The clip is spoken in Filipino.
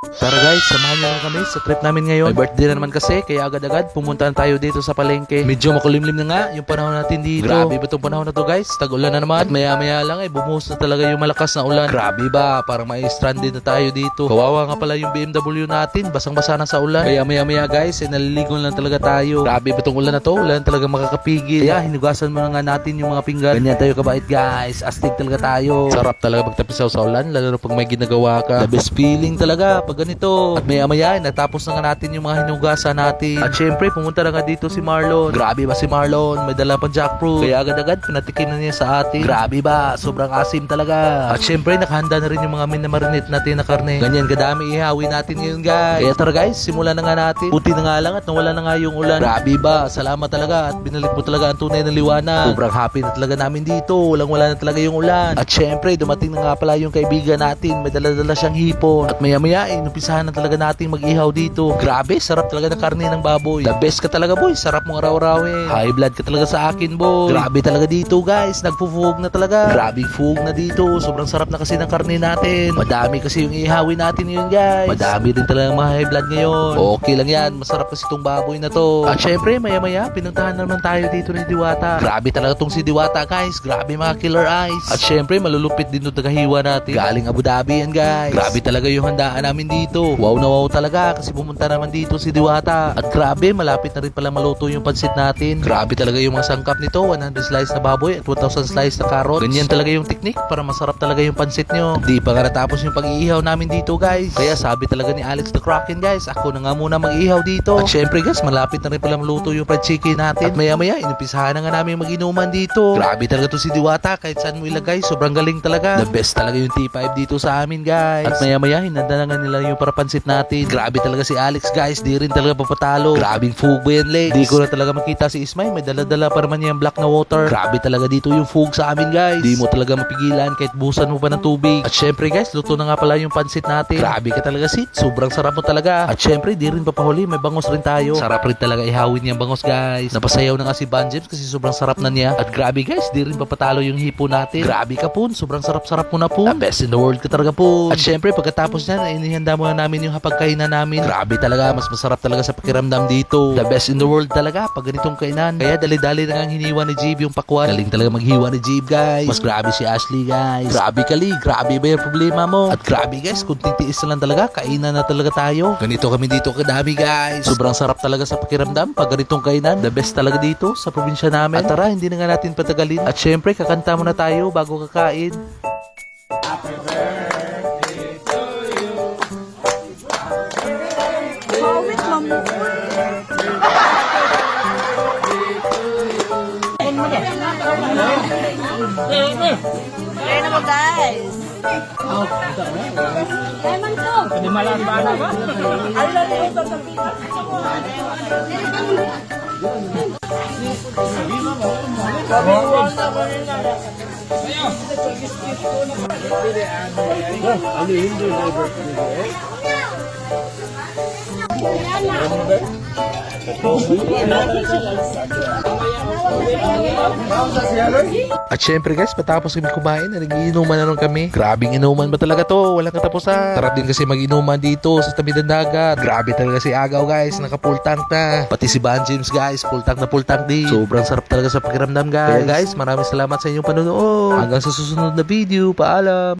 Tara guys, samahan niyo lang kami sa trip namin ngayon. May birthday na naman kasi, kaya agad-agad pumuntahan tayo dito sa palengke. Medyo makulimlim na nga yung panahon natin dito. Grabe ba itong panahon na to guys? Tag-ulan na naman. At maya-maya lang eh, bumuhos na talaga yung malakas na ulan. Grabe ba? Parang may stranded na tayo dito. Kawawa nga pala yung BMW natin, basang-basa na sa ulan. Kaya maya-maya guys, eh, naliligo lang talaga tayo. Grabe ba itong ulan na to? Ulan talaga makakapigil. Kaya hinugasan mo na nga natin yung mga pinggan. Ganyan tayo kabait guys. Astig talaga tayo. Sarap talaga magtapisaw sa ulan, lalo na pag may ginagawa ka. The best feeling talaga pag ganito. At maya maya, natapos na nga natin yung mga hinugasan natin. At syempre, pumunta na nga dito si Marlon. Grabe ba si Marlon? May dala pang jackfruit. Kaya agad-agad, pinatikim na niya sa atin. Grabe ba? Sobrang asim talaga. At syempre, nakahanda na rin yung mga minamarinate natin na karne. Ganyan kadami ihawin natin ngayon guys. Kaya tara guys, simulan na nga natin. Buti na nga lang at nawala na nga yung ulan. Grabe ba? Salamat talaga at binalik mo talaga ang tunay na liwanag. Sobrang happy na talaga namin dito. Walang wala na talaga yung ulan. At syempre, dumating na nga pala yung kaibigan natin. May dala-dala siyang hipon. At maya maya, inumpisahan na talaga nating mag-ihaw dito. Grabe, sarap talaga ng karne ng baboy. The best ka talaga boy. Sarap mong araw-arawin. High blood ka talaga sa akin boy. Grabe talaga dito guys. Nagpo-fog na talaga. Grabe fog na dito. Sobrang sarap na kasi ng karne natin. Madami kasi yung ihawin natin yun guys. Madami din talaga mga high blood ngayon. Okay lang yan. Masarap kasi itong baboy na to. At syempre, maya-maya, pinuntahan na naman tayo dito ni Diwata. Grabe talaga tong si Diwata guys. Grabe mga killer eyes. At syempre, malulupit din yung tagahiwa natin. Galing Abu Dhabi yan guys. Grabe talaga yung handaan namin dito. Wow na wow talaga kasi pumunta naman dito si Diwata. At grabe, malapit na rin pala maluto yung pansit natin. Grabe talaga yung mga sangkap nito. 100 slice na baboy at 1,000 slice na carrot. Ganyan talaga yung technique para masarap talaga yung pansit nyo. Di pa nga natapos yung pag-iihaw namin dito guys. Kaya sabi talaga ni Alex the Kraken guys, ako na nga muna mag-ihaw dito. At syempre guys, malapit na rin pala maluto yung fried chicken natin. At maya maya, inumpisahan na nga namin mag-inuman dito. Grabe talaga to si Diwata, kahit saan mo ilagay, sobrang galing talaga. The best talaga yung T5 dito sa amin guys. At maya maya, hinanda na nga nila yung para pansit natin. Grabe talaga si Alex guys, di rin talaga papatalo. Grabing fug ba yan legs. Di ko na talaga makita si Ismay, may dala-dala pa naman yung black na water. Grabe talaga dito yung fug sa amin guys. Di mo talaga mapigilan kahit busan mo pa ng tubig. At syempre guys, luto na nga pala yung pansit natin. Grabe ka talaga sit, sobrang sarap mo talaga. At syempre, di rin papahuli, may bangos rin tayo. Sarap rin talaga ihawin yung bangos guys. Napasayaw na nga si Van James kasi sobrang sarap na niya. At grabe guys, di rin papatalo yung hipo natin. Grabe ka pun, sobrang sarap-sarap mo na po. The best in the world ka talaga po. At syempre, pagkatapos niyan, inihanda muna namin yung hapagkainan namin. Grabe talaga, mas masarap talaga sa pakiramdam dito. The best in the world talaga pag ganitong kainan. Kaya dali-dali na nga hiniwa ni Jeep yung pakwan. Galing talaga maghiwa ni Jeep guys. Mas grabe si Ashley guys. Grabe kali, grabe ba yung problema mo? At grabe guys, kunting tiis na lang talaga, kainan na talaga tayo. Ganito kami dito kadami guys. Sobrang sarap talaga sa pakiramdam pag ganitong kainan. The best talaga dito sa probinsya namin. At tara, hindi na nga natin patagalin. At syempre, kakanta muna tayo bago kakain. Pawit Kaya naman guys. Lemon to. Hindi malambana ba? Alam mo ito sa At syempre guys, patapos kami kumain, nagiinuman na rin kami. Grabing inuman ba talaga to? Walang katapusan. Sarap din kasi mag-inuman dito sa tabi ng dagat. Grabe talaga si Agaw guys, naka full tank na. Pati si Van James guys, full tank na full tank din. Sobrang sarap talaga sa pakiramdam guys. Kaya guys, maraming salamat sa inyong panonood. Hanggang sa susunod na video, paalam.